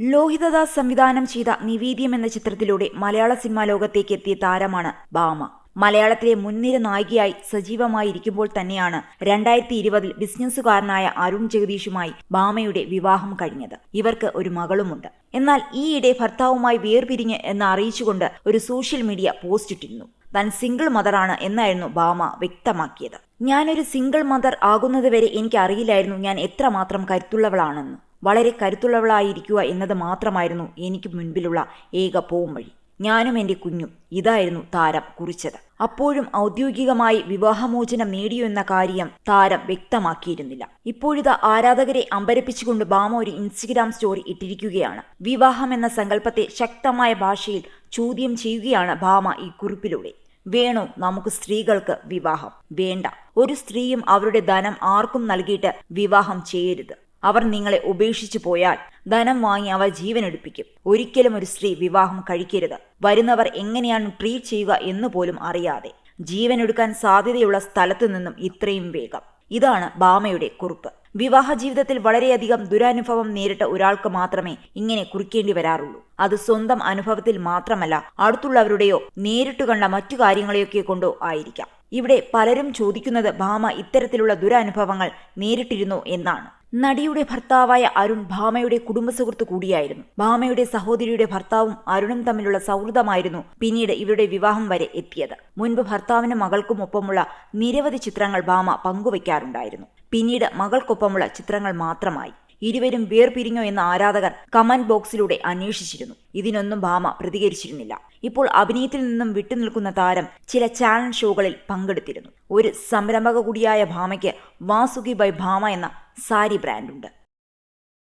ലോഹിതദാസ് സംവിധാനം ചെയ്ത നിവേദ്യം എന്ന ചിത്രത്തിലൂടെ മലയാള സിനിമാ ലോകത്തേക്ക് എത്തിയ താരമാണ് ബാമ. മലയാളത്തിലെ മുൻനിര നായികയായി സജീവമായിരിക്കുമ്പോൾ തന്നെയാണ് രണ്ടായിരത്തി ഇരുപതിൽ ബിസിനസ്സുകാരനായ അരുൺ ജഗദീഷുമായി ബാമയുടെ വിവാഹം കഴിഞ്ഞത്. ഇവർക്ക് ഒരു മകളുമുണ്ട്. എന്നാൽ ഈയിടെ ഭർത്താവുമായി വേർപിരിഞ്ഞ് എന്ന് അറിയിച്ചുകൊണ്ട് ഒരു സോഷ്യൽ മീഡിയ പോസ്റ്റ് ഇട്ടിരുന്നു. താൻ സിംഗിൾ മദറാണ് എന്നായിരുന്നു ബാമ വ്യക്തമാക്കിയത്. ഞാനൊരു സിംഗിൾ മദർ ആകുന്നതുവരെ എനിക്ക് അറിയില്ലായിരുന്നു ഞാൻ എത്രമാത്രം കരുത്തുള്ളവളാണെന്ന്. വളരെ കരുത്തുള്ളവളായിരിക്കുക എന്നത് മാത്രമായിരുന്നു എനിക്ക് മുൻപിലുള്ള ഏക പോവും വഴി. ഞാനും എന്റെ കുഞ്ഞും ഇതായിരുന്നു താരം കുറിച്ചത്. അപ്പോഴും ഔദ്യോഗികമായി വിവാഹമോചനം നേടിയോ എന്ന കാര്യം താരം വ്യക്തമാക്കിയിരുന്നില്ല. ഇപ്പോഴിത് ആരാധകരെ അമ്പരപ്പിച്ചുകൊണ്ട് ബാമ ഒരു ഇൻസ്റ്റഗ്രാം സ്റ്റോറി ഇട്ടിരിക്കുകയാണ്. വിവാഹം എന്ന സങ്കല്പത്തെ ശക്തമായ ഭാഷയിൽ ചോദ്യം ചെയ്യുകയാണ് ബാമ ഈ കുറിപ്പിലൂടെ. വേണോ നമുക്ക് സ്ത്രീകൾക്ക് വിവാഹം. വേണ്ട. ഒരു സ്ത്രീയും അവരുടെ ധനം ആർക്കും നൽകിയിട്ട് വിവാഹം ചെയ്യരുത്. അവർ നിങ്ങളെ ഉപേക്ഷിച്ചു പോയാൽ ധനം വാങ്ങി അവർ ജീവനെടുപ്പിക്കും ഒരിക്കലും ഒരു സ്ത്രീ വിവാഹം കഴിക്കരുത്. വരുന്നവർ എങ്ങനെയാണ് ട്രീറ്റ് ചെയ്യുക എന്ന് പോലും അറിയാതെ. ജീവനെടുക്കാൻ സാധ്യതയുള്ള സ്ഥലത്തു നിന്നും ഇത്രയും വേഗം. ഇതാണ് ബാമയുടെ കുറിപ്പ്. വിവാഹ ജീവിതത്തിൽ വളരെയധികം ദുരനുഭവം നേരിട്ട ഒരാൾക്ക് മാത്രമേ ഇങ്ങനെ കുറിക്കേണ്ടി വരാറുള്ളൂ. അത് സ്വന്തം അനുഭവത്തിൽ മാത്രമല്ല അടുത്തുള്ളവരുടെയോ നേരിട്ട് കണ്ട മറ്റു കാര്യങ്ങളെയൊക്കെ കൊണ്ടോ ആയിരിക്കാം. ഇവിടെ പലരും ചോദിക്കുന്നത് ഭാമ ഇത്തരത്തിലുള്ള ദുരനുഭവങ്ങൾ നേരിട്ടിരുന്നു എന്നാണ്. നടിയുടെ ഭർത്താവായ അരുൺ ഭാമയുടെ കുടുംബ സുഹൃത്ത് കൂടിയായിരുന്നു. ഭാമയുടെ സഹോദരിയുടെ ഭർത്താവും അരുണും തമ്മിലുള്ള സൗഹൃദമായിരുന്നു പിന്നീട് ഇവരുടെ വിവാഹം വരെ എത്തിയത്. മുൻപ് ഭർത്താവിനും മകൾക്കും ഒപ്പമുള്ള നിരവധി ചിത്രങ്ങൾ ഭാമ പങ്കുവയ്ക്കാറുണ്ടായിരുന്നു പിന്നീട് മകൾക്കൊപ്പമുള്ള ചിത്രങ്ങൾ മാത്രമായി. ഇരുവരും വേർപിരിഞ്ഞോ എന്ന ആരാധകർ കമന്റ് ബോക്സിലൂടെ അന്വേഷിച്ചിരുന്നു. ഇതിനൊന്നും ഭാമ പ്രതികരിച്ചിരുന്നില്ല. ഇപ്പോൾ അഭിനയത്തിൽ നിന്നും വിട്ടുനിൽക്കുന്ന താരം ചില ചാനൽ ഷോകളിൽ പങ്കെടുത്തിരുന്നു. ഒരു സംരംഭക കൂടിയായ ഭാമയ്ക്ക് വാസുകി ബൈ ഭാമ എന്ന സാരി ബ്രാൻഡുണ്ട്